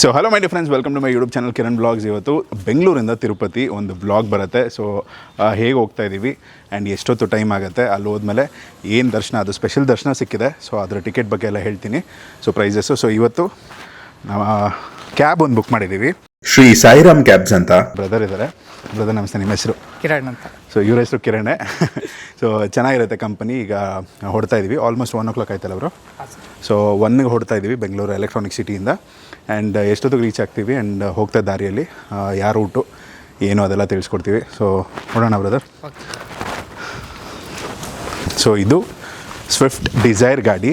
So hello my dear friends welcome to my YouTube channel Kiran blogs ಇವತ್ತು ಬೆಂಗಳೂರಿಂದ ತಿರುಪತಿ ಒಂದು blog ಬರುತ್ತೆ. So ಹೇಗೆ ಹೋಗ್ತಾ ಇದ್ದೀವಿ ಆ್ಯಂಡ್ ಎಷ್ಟೊತ್ತು ಟೈಮ್ ಆಗುತ್ತೆ, ಅಲ್ಲಿ ಹೋದ್ಮೇಲೆ ಏನು ದರ್ಶನ, ಅದು ಸ್ಪೆಷಲ್ ದರ್ಶನ ಸಿಕ್ಕಿದೆ. ಸೊ ಅದರ ಟಿಕೆಟ್ ಬಗ್ಗೆ ಎಲ್ಲ ಹೇಳ್ತೀನಿ. ಸೊ ಪ್ರೈಸಸ್ಸು ಸೊ ಇವತ್ತು ನಾವು ಕ್ಯಾಬ್ ಒಂದು ಬುಕ್ ಮಾಡಿದ್ದೀವಿ. ಶ್ರೀ ಸಾಯಿರಾಮ್ ಕ್ಯಾಬ್ಸ್ ಅಂತ. ಬ್ರದರ್ ಇದ್ದಾರೆ ಬ್ರದರ್ ನಮಸ್ತೆ. ನಿಮ್ಮ ಹೆಸರು? ಕಿರಣ್ ಅಂತ. ಸೊ ಇವ್ರ ಹೆಸರು ಕಿರಣೆ. ಸೊ ಚೆನ್ನಾಗಿರುತ್ತೆ ಕಂಪನಿ ಈಗ ಹೊಡ್ತಾ ಇದ್ದೀವಿ ಆಲ್ಮೋಸ್ಟ್ ಒನ್ ಓ ಕ್ಲಾಕ್ ಆಯ್ತಲ್ಲ ಅವರು ಸೊ ಒನ್ಗೆ ಹೊಡ್ತಾ ಇದ್ದೀವಿ ಬೆಂಗಳೂರು ಎಲೆಕ್ಟ್ರಾನಿಕ್ ಸಿಟಿಯಿಂದ ಆ್ಯಂಡ್ ಎಷ್ಟೊತ್ತಿಗೆ ರೀಚ್ ಆಗ್ತೀವಿ? ಆ್ಯಂಡ್ ಹೋಗ್ತಾ ದಾರಿಯಲ್ಲಿ ಯಾರು ಊಟು ಏನು ಅದೆಲ್ಲ ತಿಳಿಸ್ಕೊಡ್ತೀವಿ. ಸೊ ನೋಡೋಣ ಬ್ರದರ್ ಸೊ ಇದು ಸ್ವಿಫ್ಟ್ ಡಿಸೈರ್ ಗಾಡಿ.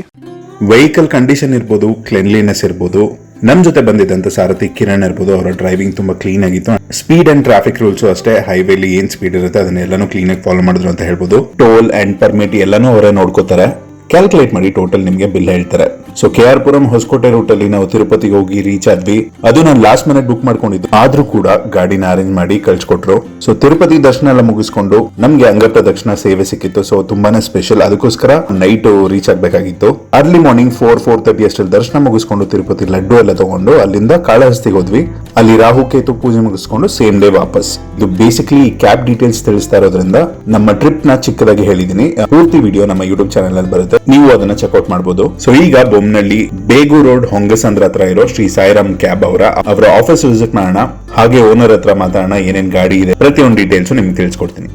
ವೆಹಿಕಲ್ ಕಂಡೀಷನ್ ಇರ್ಬೋದು ಕ್ಲೆನ್ಲಿನೆಸ್ ಇರ್ಬೋದು ನಮ್ ಜೊತೆ ಬಂದಿದ್ದಂತ ಸಾರಥಿ ಕಿರಣ್ ಇರ್ಬೋದು, ಅವರ ಡ್ರೈವಿಂಗ್ ತುಂಬಾ ಕ್ಲೀನ್ ಆಗಿತ್ತು. ಸ್ಪೀಡ್ ಅಂಡ್ ಟ್ರಾಫಿಕ್ ರೂಲ್ಸ್ ಅಷ್ಟೇ ಹೈವೇಲಿ ಏನ್ ಸ್ಪೀಡ್ ಇರುತ್ತೆ ಅದನ್ನೆಲ್ಲಾನು ಕ್ಲೀನ್ ಆಗಿ ಫಾಲೋ ಮಾಡಿದ್ರು ಅಂತ ಹೇಳ್ಬೋದು. ಟೋಲ್ ಅಂಡ್ ಪರ್ಮಿಟ್ ಎಲ್ಲಾನು ಅವರೇ ನೋಡ್ಕೋತಾರೆ. ಕ್ಯಾಲ್ಕುಲೇಟ್ ಮಾಡಿ ಟೋಟಲ್ ನಿಮಗೆ ಬಿಲ್ ಹೇಳ್ತಾರೆ. So K R Puram Hoskote route ಅಲ್ಲಿ ನಾವು ತಿರುಪತಿಗೆ ಹೋಗಿ ರೀಚ್ ಆದ್ವಿ. ಅದು ನಾನು ಲಾಸ್ಟ್ ಮಿನಿಟ್ ಬುಕ್ ಮಾಡ್ಕೊಂಡಿದ್ದು. ಆದ್ರೂ ಕೂಡ ಗಾಡಿನ ಅರೇಂಜ್ ಮಾಡಿ ಕಳ್ಸಿಕೊಟ್ರು. ಸೊ ತಿರುಪತಿ ದರ್ಶನ ಎಲ್ಲ ಮುಗಿಸ್ಕೊಂಡು ನಮ್ಗೆ ಅಂಗಪ್ಪ ದಕ್ಷಿಣ ಸೇವೆ ಸಿಕ್ಕಿತ್ತು. ಸೊ ತುಂಬಾನೇ ಸ್ಪೆಷಲ್ ಅದಕ್ಕೋಸ್ಕರ night reach ಆಗ್ಬೇಕಾಗಿತ್ತು. Early morning four four thirty ಅಷ್ಟಲ್ಲಿ ದರ್ಶನ ಮುಗಿಸ್ಕೊಂಡು ತಿರುಪತಿ ಲಡ್ಡು ಎಲ್ಲ ತಗೊಂಡು ಅಲ್ಲಿಂದ ಕಾಳಹಸ್ತಿಗೆ ಹೋದ್ವಿ. ಅಲ್ಲಿ ರಾಹು, ಕೇತು ಪೂಜೆ ಮುಗಿಸ್ಕೊಂಡು ಸೇಮ್ ಡೇ ವಾಪಸ್. ಇದು ಬೇಸಿಕ್ಲಿ ಕ್ಯಾಬ್ ಡೀಟೇಲ್ಸ್ ತಿಳಿಸ್ತಾ ಇರೋದ್ರಿಂದ ನಮ್ಮ ಟ್ರಿಪ್ನ ಚಿಕ್ಕದಾಗಿ ಹೇಳಿದೀನಿ. ಪೂರ್ತಿ ವಿಡಿಯೋ ನಮ್ಮ ಯೂಟ್ಯೂಬ್ ಚಾನಲ್ ಅಲ್ಲಿ ಬರುತ್ತೆ. ನೀವು ಅದನ್ನ ಚೆಕ್ಔಟ್ ಮಾಡಬಹುದು ಸೊ ಈಗ ಬೊಮ್ಮನಹಳ್ಳಿ ಬೇಗು ರೋಡ್ ಹೊಂಗಸಂದ್ರ ಹತ್ರ ಇರೋ ಶ್ರೀ ಸಾಯಿರಾಮ್ ಕ್ಯಾಬ್ ಅವರ ಅವರ ಆಫೀಸ್ ವಿಸಿಟ್ ಮಾಡೋಣ. ಹಾಗೆ ಓನರ್ ಹತ್ರ ಮಾತಾಡೋಣ, ಏನೇನ್ ಗಾಡಿ ಇದೆ, ಪ್ರತಿಯೊಂದು ಡೀಟೇಲ್ಸ್ ನಿಮ್ಗೆ ತಿಳಿಸ್ಕೊಡ್ತೀನಿ.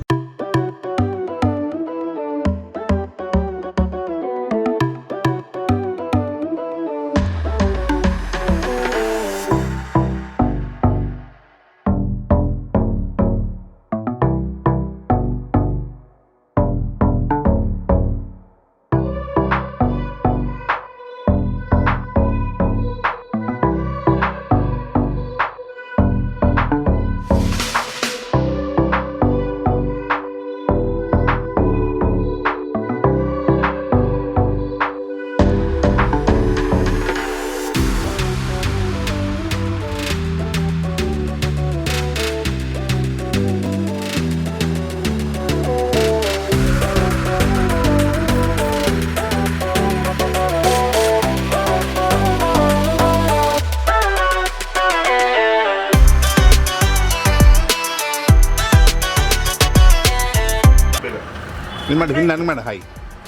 ಇಲ್ಲಿ ಮಾಡಿ ಹಿಂಗೆ ನನಗೆ ಮಾಡ hi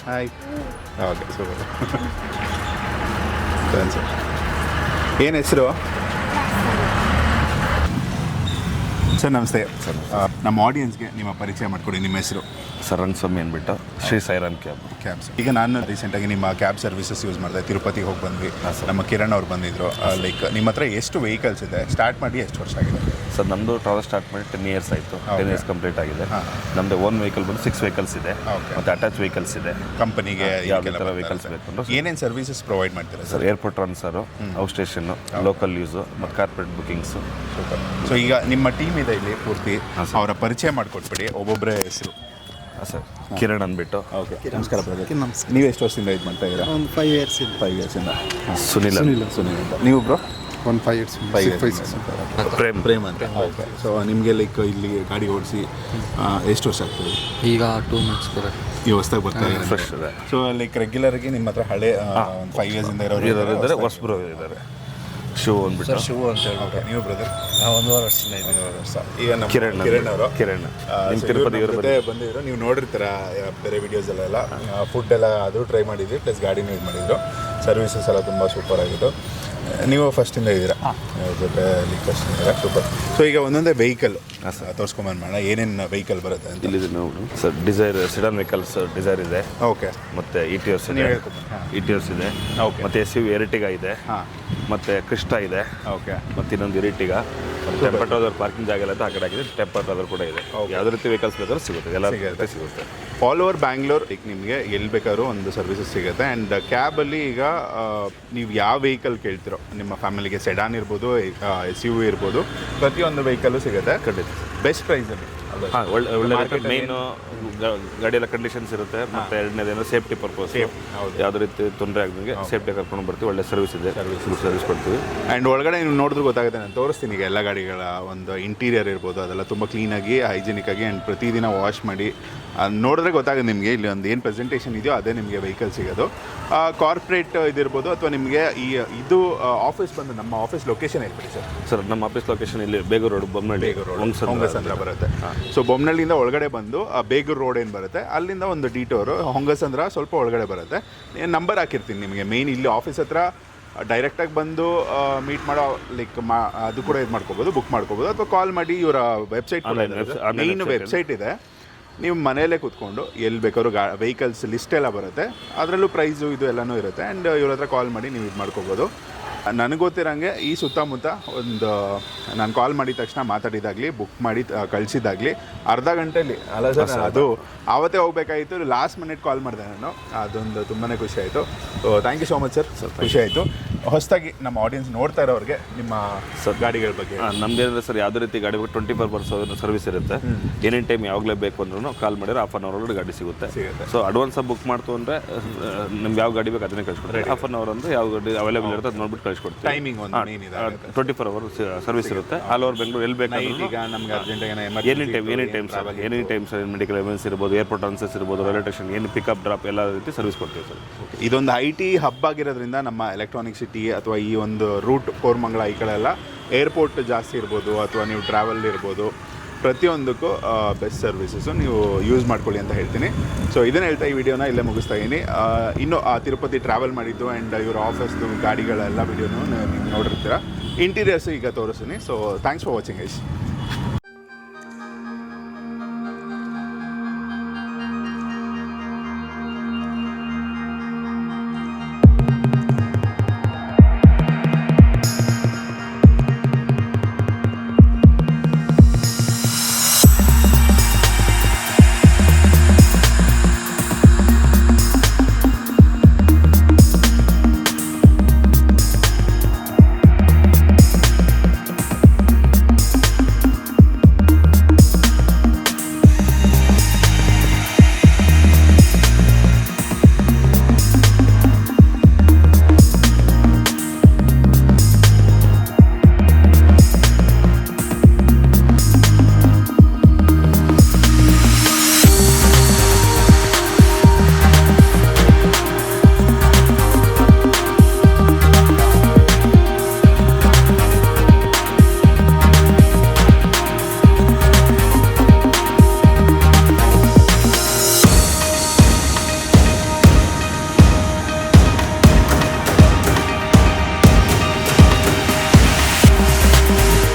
hi okay super sir ಏನು ಹೆಸರು? ಸರ್ ನಮಸ್ತೆ. ಸರ್ ನಮ್ಮ ಆಡಿಯನ್ಸ್ಗೆ ನಿಮ್ಮ ಪರಿಚಯ ಮಾಡಿಕೊಡಿ ನಿಮ್ಮ ಹೆಸರು. ಸರ್ ರಂಗಸ್ವಾಮಿ ಅಂದ್ಬಿಟ್ಟು ಶ್ರೀ ಸೈರನ್ ಕ್ಯಾಬ್. ಕ್ಯಾಬ್ಸ್ ಈಗ ನಾನು ರೀಸೆಂಟಾಗಿ ನಿಮ್ಮ ಕ್ಯಾಬ್ ಸರ್ವಿಸಸ್ ಯೂಸ್ ಮಾಡಿದೆ ತಿರುಪತಿಗೆ ಹೋಗಿ ಬಂದ್ವಿ. ನಮ್ಮ ಕಿರಣ್ ಅವ್ರು ಬಂದಿದ್ರು. ಲೈಕ್ ನಿಮ್ಮ ಹತ್ರ ಎಷ್ಟು ವೆಹಿಕಲ್ಸ್ ಇದೆ? ಸ್ಟಾರ್ಟ್ ಮಾಡಿ ಎಷ್ಟು ವರ್ಷ ಆಗಿದೆ? ಸರ್ ನಮ್ಮದು ಟ್ರಾವೆಲ್ ಸ್ಟಾರ್ಟ್ ಮಾಡಿ ಟೆನ್ ಇಯರ್ಸ್ ಆಯಿತು. ಟೆನ್ ಇಯರ್ಸ್ ಕಂಪ್ಲೀಟ್ ಆಗಿದೆ. ನಮ್ದು ಓನ್ ವೆಹಿಕಲ್ ಬಂದು ಸಿಕ್ಸ್ ವೆಹಿಕಲ್ಸ್ ಇದೆ. ಮತ್ತೆ ಅಟ್ಯಾಚ್ ವೆಹಿಕಲ್ಸ್ ಇದೆ. ಕಂಪನಿಗೆ ಥರ ವೆಹಿಕಲ್ಸ್ ಬೇಕು ಅಂದ್ರೆ ಏನೇನು ಸರ್ವಿಸಸ್ ಪ್ರೊವೈಡ್ ಮಾಡ್ತೀರಾ sir airport transfer outstation local use ಮತ್ತು ಕಾರ್ಪೊರೇಟ್ ಬುಕಿಂಗ್ಸ್ ಸೊ ಈಗ ನಿಮ್ಮ ಟೀಮ್ ಇದೆ ಇಲ್ಲಿ ಪೂರ್ತಿ. ಅವರ ಪರಿಚಯ ಮಾಡಿಕೊಟ್ಬಿಡಿ. ಒಬ್ಬೊಬ್ಬರೇ ಹೆಸರು. ಸರ್. ಕಿರಣ್ ಅಂದ್ಬಿಟ್ಟು. ಓಕೆ. ನಮಸ್ಕಾರ ಬ್ರದರ್ ನೀವು ಎಷ್ಟು ವರ್ಷದಿಂದ ಇದು ಮಾಡ್ತಾ ಇದ್ದೀರಾ? ಒಂದು ಫೈವ್ ಇಯರ್ಸ್ ಇದೆ. ಫೈವ್ ಇಯರ್ಸಿಂದ ಸುನಿಲ್ ಸುನಿಲ್ ಸುನಿಲ್ ಅಂತ. ನೀವು ಬ್ರೋ ಒಂದು five years five five years Prem. Prem ಅಂತ. ಓಕೆ ಸೊ ನಿಮಗೆ ಲೈಕ್ ಇಲ್ಲಿ ಗಾಡಿ ಓಡಿಸಿ ಎಷ್ಟು ವರ್ಷ ಆಗ್ತದೆ? ಈಗ ಟೂ ಮಂತ್ಸ್ ಬರುತ್ತೆ ಈ ಹೊಸ್ದಾಗಿ ಬರ್ತಾ ಫ್ರೆಶ್ ಇದೆ. ಸೊ ಲೈಕ್ ರೆಗ್ಯುಲರ್ ಆಗಿ ನಿಮ್ಮ ಹತ್ರ ಹಳೆ ಒಂದು ಫೈವ್ ಇಯರ್ಸ್ ಇಂದ ಇರೋರು ಇರೋರು ಇದ್ದಾರೆ. ಹೊಸಬ್ರು ಇದ್ದಾರೆ. ಶೂ ಅಂದ್ಬಿಟ್ಟು. ಶಿವು ಅಂತ ಹೇಳ್ಬಿಟ್ಟು. ನೀವು ಬ್ರದರ್ ನಾವು ಒಂದೂವರೆ ವರ್ಷದಿಂದ ಇದ್ದೀವಿ ಈಗ ನಮ್ಮ ಕಿರಣ್ ಕಿರಣ್ ಅವರು. ಕಿರಣ್. ನಿಮ್ಮ ತಿರುಪತಿ ಇವ್ರು ಜೊತೆ ಬಂದಿದ್ರು. ನೀವು ನೋಡಿರ್ತೀರ ಬೇರೆ ಬೇರೆ ಎಲ್ಲ ಫುಡ್ ಎಲ್ಲ ಅದು ಟ್ರೈ ಮಾಡಿದ್ವಿ ಪ್ಲಸ್ ಗಾಡಿನೂ ಯೂಸ್ ಮಾಡಿದ್ರು. ಸರ್ವಿಸಸ್ ಎಲ್ಲ ತುಂಬ ಸೂಪರ್ ಆಗಿತ್ತು. ನೀವು ಫಸ್ಟಿಂದ ಜೊತೆ ಇದ್ದೀರಾ? ಸೂಪರ್ ಸೊ ಈಗ ಒಂದೊಂದೇ ವೆಹಿಕಲ್ ತೋರಿಸ್ಕೊಂಬಂದು ಮಾಡೋಣ. ಏನೇನು ವೆಹಿಕಲ್ ಬರುತ್ತೆ ಅಂತ. ಇಲ್ಲಿ ನೋಡಿ. Sir Dzire sedan vehicles Dzire ಇದೆ. ಓಕೆ. ಮತ್ತೆ ಇ ಟಿ ಎಸ್ ಇದೆ. ಇ ಟಿ ಎಸ್ ಇದೆ. ಓಕೆ. ಮತ್ತೆ ಎಸ್ ಯು ಎರಿಟಿಗಾ ಇದೆ. ಹಾಂ. ಮತ್ತೆ ಕ್ರಿಸ್ಟಾ ಇದೆ. ಓಕೆ. ಮತ್ತೆ ಇನ್ನೊಂದು ಎರಿಟಿಗ ಟೆಂಪರ್ ಟ್ರಾವೆಲರ್ ಪಾರ್ಕಿಂಗ್ ಜಾಗ ಎಲ್ಲ ಆ ಕಡೆ ಆಗಿದೆ ಟೆಂಪರ್ ಟ್ರಾವೆಲರ್ ಕೂಡ ಇದೆ. ಯಾವುದೇ ರೀತಿ ವೆಹಿಕಲ್ಸ್ ಬೇಕಾದ್ರೂ ಸಿಗುತ್ತೆ. ಎಲ್ಲ ಸಿಗುತ್ತೆ. ಸಿಗುತ್ತೆ. ಆಲ್ ಓವರ್ ಬ್ಯಾಂಗ್ಳೂರ್ ಈಗ ನಿಮಗೆ ಎಲ್ಲಿ ಬೇಕಾದ್ರೂ ಒಂದು ಸರ್ವಿಸಸ್ ಸಿಗುತ್ತೆ. ಆ್ಯಂಡ್ ಕ್ಯಾಬಲ್ಲಿ ಈಗ ನೀವು ಯಾವ ವೆಹಿಕಲ್ ಕೇಳ್ತಿರೋ ನಿಮ್ಮ ಫ್ಯಾಮಿಲಿಗೆ ಸೆಡಾನ್ ಇರ್ಬೋದು ಎಸ್ ಯು ಇರ್ಬೋದು ಪ್ರತಿಯೊಂದು ವೆಹಿಕಲ್ಲು ಸಿಗುತ್ತೆ. ಖಂಡಿತ. ಬೆಸ್ಟ್ ಪ್ರೈಸಲ್ಲಿ ಹಾಂ ಒಳ್ಳೆ ಒಳ್ಳೆ ಮೇನ್ ಅಲ್ಲಿ ಮೇಯ್ನು ಗಾಡಿ ಎಲ್ಲ ಕಂಡೀಷನ್ಸ್ ಇರುತ್ತೆ ಮತ್ತೆ ಎರಡನೇದೇನೋ ಸೇಫ್ಟಿ ಪರ್ಪಸ್ ಹೌದು. ಯಾವುದೇ ರೀತಿ ತೊಂದರೆ ಆಗದಂಗೆ ಸೇಫ್ಟಿ ಕರ್ಕೊಂಡು ಬರ್ತೀವಿ ಒಳ್ಳೆ ಸರ್ವಿಸ್ ಇದೆ. ಸರ್ವಿಸ್ ಕೊಡ್ತೀವಿ. ಆ್ಯಂಡ್ ಒಳಗಡೆ ನೀವು ನೋಡಿದ್ರೆ ಗೊತ್ತಾಗುತ್ತೆ ನಾನು ತೋರಿಸ್ತೀನಿ ಈಗ ಎಲ್ಲ ಗಾಡಿಗಳ ಒಂದು ಇಂಟೀರಿಯರ್ ಇರ್ಬೋದು ಅದೆಲ್ಲ ತುಂಬ ಕ್ಲೀನಾಗಿ ಹೈಜಿನಿಕ್ ಆಗಿ ಆ್ಯಂಡ್ ಪ್ರತಿದಿನ ವಾಶ್ ಮಾಡಿ ನೋಡಿದ್ರೆ ಗೊತ್ತಾಗುತ್ತೆ ನಿಮಗೆ ಇಲ್ಲಿ ಒಂದು ಏನು ಪ್ರೆಸೆಂಟೇಷನ್ ಇದೆಯೋ ಅದೇ ನಿಮಗೆ ವೆಹಿಕಲ್ ಸಿಗೋದು. ಕಾರ್ಪೊರೇಟ್ ಇದಿರ್ಬೋದು ಅಥವಾ ನಿಮಗೆ ಈ ಇದು ಆಫೀಸ್ ಬಂದು ನಮ್ಮ ಆಫೀಸ್ ಲೊಕೇಶನ್ ಹೇಳ್ಬಿಡಿ ಸರ್. ಸರ್ ನಮ್ಮ ಆಫೀಸ್ ಲೊಕೇಶನ್ ಇಲ್ಲಿ ಬೇಗೂರು ರೋಡ್ ಬೊಮ್ಮನಳ್ಳಿ ಹೊಂಗಸಂದ್ರ ಬರುತ್ತೆ. ಸೊ ಬೊಮ್ಮನಹಳ್ಳಿಯಿಂದ ಒಳಗಡೆ ಬಂದು ಬೇಗೂರು ರೋಡ್ ಏನು ಬರುತ್ತೆ ಅಲ್ಲಿಂದ ಒಂದು ಡೀಟೋರು ಹೊಂಗಸಂದ್ರ ಸ್ವಲ್ಪ ಒಳಗಡೆ ಬರುತ್ತೆ. ನಂಬರ್ ಹಾಕಿರ್ತೀನಿ ನಿಮಗೆ ಮೇನ್ ಇಲ್ಲಿ ಆಫೀಸ್ ಹತ್ರ ಡೈರೆಕ್ಟಾಗಿ ಬಂದು ಮೀಟ್ ಮಾಡೋ ಲೈಕ್ ಮಾ ಅದು ಕೂಡ ಇದು ಮಾಡ್ಕೋಬೋದು ಬುಕ್ ಮಾಡ್ಕೋಬೋದು ಅಥವಾ ಕಾಲ್ ಮಾಡಿ ಇವರ ವೆಬ್ಸೈಟ್ ಮೇನ್ ವೆಬ್ಸೈಟ್ ಇದೆ. ನೀವು ಮನೆಯಲ್ಲೇ ಕೂತ್ಕೊಂಡು ಎಲ್ಲಿ ಬೇಕಾದ್ರೂ ಗಾ ವೆಹಿಕಲ್ಸ್ ಲಿಸ್ಟ್ ಎಲ್ಲ ಬರುತ್ತೆ. ಅದರಲ್ಲೂ ಪ್ರೈಸು ಇದು ಎಲ್ಲನೂ ಇರುತ್ತೆ. ಆ್ಯಂಡ್ ಇವ್ರ ಹತ್ರ ಕಾಲ್ ಮಾಡಿ ನೀವು ಇದು ಮಾಡ್ಕೋಬೋದು. ನನಗೆ ಗೊತ್ತಿರೋಂಗೆ ಈ ಸುತ್ತಮುತ್ತ ಒಂದು ನಾನು ಕಾಲ್ ಮಾಡಿದ ತಕ್ಷಣ ಮಾತಾಡಿದಾಗಲಿ ಬುಕ್ ಮಾಡಿ ಕಳಿಸಿದಾಗಲಿ ಅರ್ಧ ಗಂಟೆಯಲ್ಲಿ ಅಲ್ಲ ಸರ್ ಅದು. ಆವತ್ತೇ ಹೋಗ್ಬೇಕಾಗಿತ್ತು ಲಾಸ್ಟ್ ಮಿನಿಟ್ ಕಾಲ್ ಮಾಡಿದೆ ನಾನು. ಅದೊಂದು ತುಂಬಾ ಖುಷಿ ಆಯಿತು. Thank you so much sir ಖುಷಿ ಆಯಿತು. ಹೊಸದಾಗಿ ನಮ್ಮ ಆಡಿಯನ್ಸ್ ನೋಡ್ತಾ ಇರೋರಿಗೆ ನಿಮ್ಮ ಗಾಡಿಗಳ ಬಗ್ಗೆ. ನಮ್ದೇನಂದ್ರೆ ಸರ್ ಯಾವುದೇ ರೀತಿ ಗಾಡಿ ಟ್ವೆಂಟಿ ಫೋರ್ ಅವರ್ಸ್ ಸರ್ವಿಸ್ ಇರುತ್ತೆ. ಏನೇನು ಟೈಮ್ ಯಾವಾಗಲೇ ಬೇಕು ಅಂದ್ರೂ ಕಾಲ್ ಮಾಡಿದ್ರೆ ಹಾಫ್ ಅನ್ ಅವರ್ ಒಳಗಡೆ ಗಾಡಿ ಸಿಗುತ್ತೆ. ಸೊ ಅಡ್ವಾನ್ಸ್ ಬುಕ್ ಮಾಡ್ತು ಅಂದರೆ ನಿಮ್ಗೆ ಯಾವ ಗಾಡಿ ಬೇಕು ಅದನ್ನೇ ಕಳಿಸ್ಕೊಡ್ತೀವಿ. ಹಾಫ್ ಅನ್ ಅವರ್ ಅಂದ್ರೆ ಯಾವ ಗಾಡಿ ಅವೈಲೇಬಲ್ ಇರುತ್ತೆ ಅದು ನೋಡ್ಬಿಟ್ಟು ಕಳಿಸ್ಕೊಡ್ತೀವಿ. Timing twenty four hour service ಇರುತ್ತೆ. ಆಲ್ ಓವರ್ ಬೆಂಗಳೂರು ಎಲ್ಲಿ ಬೇಕು ಈಗ ನಮ್ಗೆ urgent any time any time sir any time sir medical emergency ಇರ್ಬೋದು ಏರ್ಪೋರ್ಟ್ ಅನ್ಸಸ್ ಇರ್ಬೋದು ರೈಲ್ವೆ ಸ್ಟೇಷನ್ ಏನು ಪಿಕಪ್ ಡ್ರಾಪ್ ಎಲ್ಲ ರೀತಿ ಸರ್ವಿಸ್ ಕೊಡ್ತೀವಿ ಸರ್ ಇದೊಂದು ಐ ಟಿ ಹಬ್ ಆಗಿರೋದ್ರಿಂದ ನಮ್ಮ ಎಲೆಕ್ಟ್ರಾನಿಕ್ ಸಿಟಿ ಅಥವಾ ಈ ಒಂದು ರೂಟ್ ಕೋರ್ಮಂಗಳ ಈ ಕಡೆ ಎಲ್ಲ ಏರ್ಪೋರ್ಟ್ ಜಾಸ್ತಿ ಇರ್ಬೋದು ಅಥವಾ ನೀವು ಟ್ರಾವೆಲ್ ಇರ್ಬೋದು, ಪ್ರತಿಯೊಂದಕ್ಕೂ ಬೆಸ್ಟ್ ಸರ್ವಿಸಸ್ಸು ನೀವು ಯೂಸ್ ಮಾಡ್ಕೊಳ್ಳಿ ಅಂತ ಹೇಳ್ತೀನಿ. ಸೊ ಇದನ್ನು ಹೇಳ್ತಾ ಈ ವಿಡಿಯೋನ ಇಲ್ಲೇ ಮುಗಿಸ್ತಾ ಇದ್ದೀನಿ ಇನ್ನು ತಿರುಪತಿ ಟ್ರಾವೆಲ್ ಮಾಡಿದ್ದು ಆ್ಯಂಡ್ ಇವ್ರ ಆಫೀಸ್ದು ಗಾಡಿಗಳೆಲ್ಲ ವಿಡಿಯೋನು ನೀವು ನೋಡಿರ್ತೀರ. ಇಂಟೀರಿಯರ್ಸು ಈಗ ತೋರಿಸ್ತೀನಿ. So thanks for watching guys